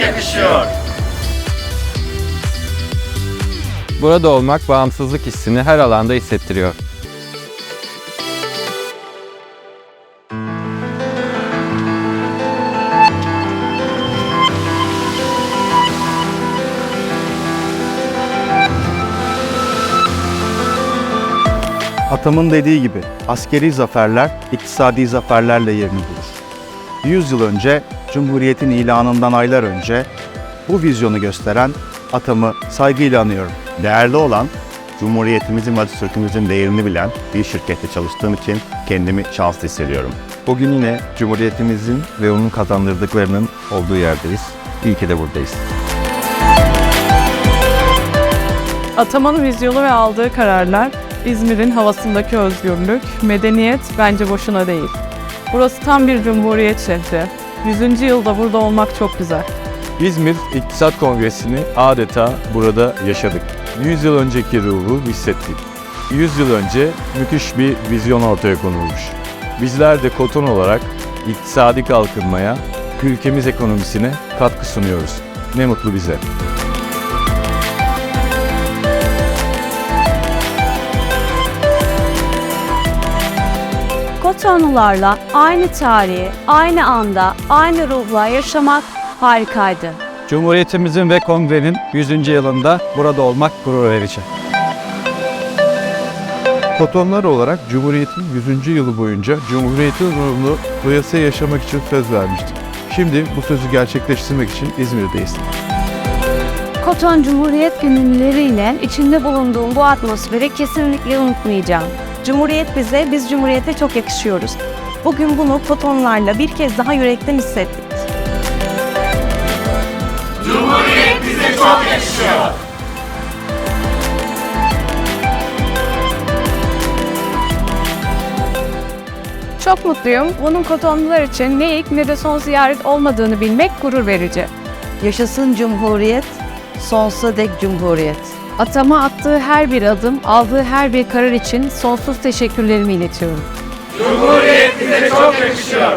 yakışıyor. Burada olmak bağımsızlık hissini her alanda hissettiriyor. Atamın dediği gibi askeri zaferler iktisadi zaferlerle yerini bulur. 100 yıl önce Cumhuriyet'in ilanından aylar önce bu vizyonu gösteren atamı saygıyla anıyorum. Değerli olan, Cumhuriyetimizin ve Atatürk'ümüzün değerini bilen bir şirkette çalıştığım için kendimi şanslı hissediyorum. Bugün yine Cumhuriyetimizin ve onun kazandırdıklarının olduğu yerdeyiz. İyi ki de buradayız. Atamanın vizyonu ve aldığı kararlar, İzmir'in havasındaki özgürlük, medeniyet bence boşuna değil. Burası tam bir cumhuriyet şehri. 100. yılda burada olmak çok güzel. İzmir İktisat Kongresi'ni adeta burada yaşadık. 100 yıl önceki ruhu hissettik. 100 yıl önce müthiş bir vizyon ortaya konulmuş. Bizler de Koton olarak iktisadi kalkınmaya, ülkemiz ekonomisine katkı sunuyoruz. Ne mutlu bize. Kotonlularla aynı tarihi, aynı anda, aynı ruhla yaşamak harikaydı. Cumhuriyetimizin ve kongrenin 100. yılında burada olmak gurur verici. Kotonlar olarak Cumhuriyet'in 100. yılı boyunca Cumhuriyet'in ruhunu doyasıya yaşamak için söz vermiştik. Şimdi bu sözü gerçekleştirmek için İzmir'deyiz. Koton Cumhuriyet gönüllüleriyle içinde bulunduğum bu atmosferi kesinlikle unutmayacağım. Cumhuriyet bize, biz Cumhuriyet'e çok yakışıyoruz. Bugün bunu Kotonlarla bir kez daha yürekten hissettik. Cumhuriyet bize çok yakışıyor. Çok mutluyum. Bunun Kotonlular için ne ilk ne de son ziyaret olmadığını bilmek gurur verici. Yaşasın Cumhuriyet, sonsuza dek Cumhuriyet. Atama attığı her bir adım, aldığı her bir karar için sonsuz teşekkürlerimi iletiyorum. Cumhuriyet bize çok yakışıyor.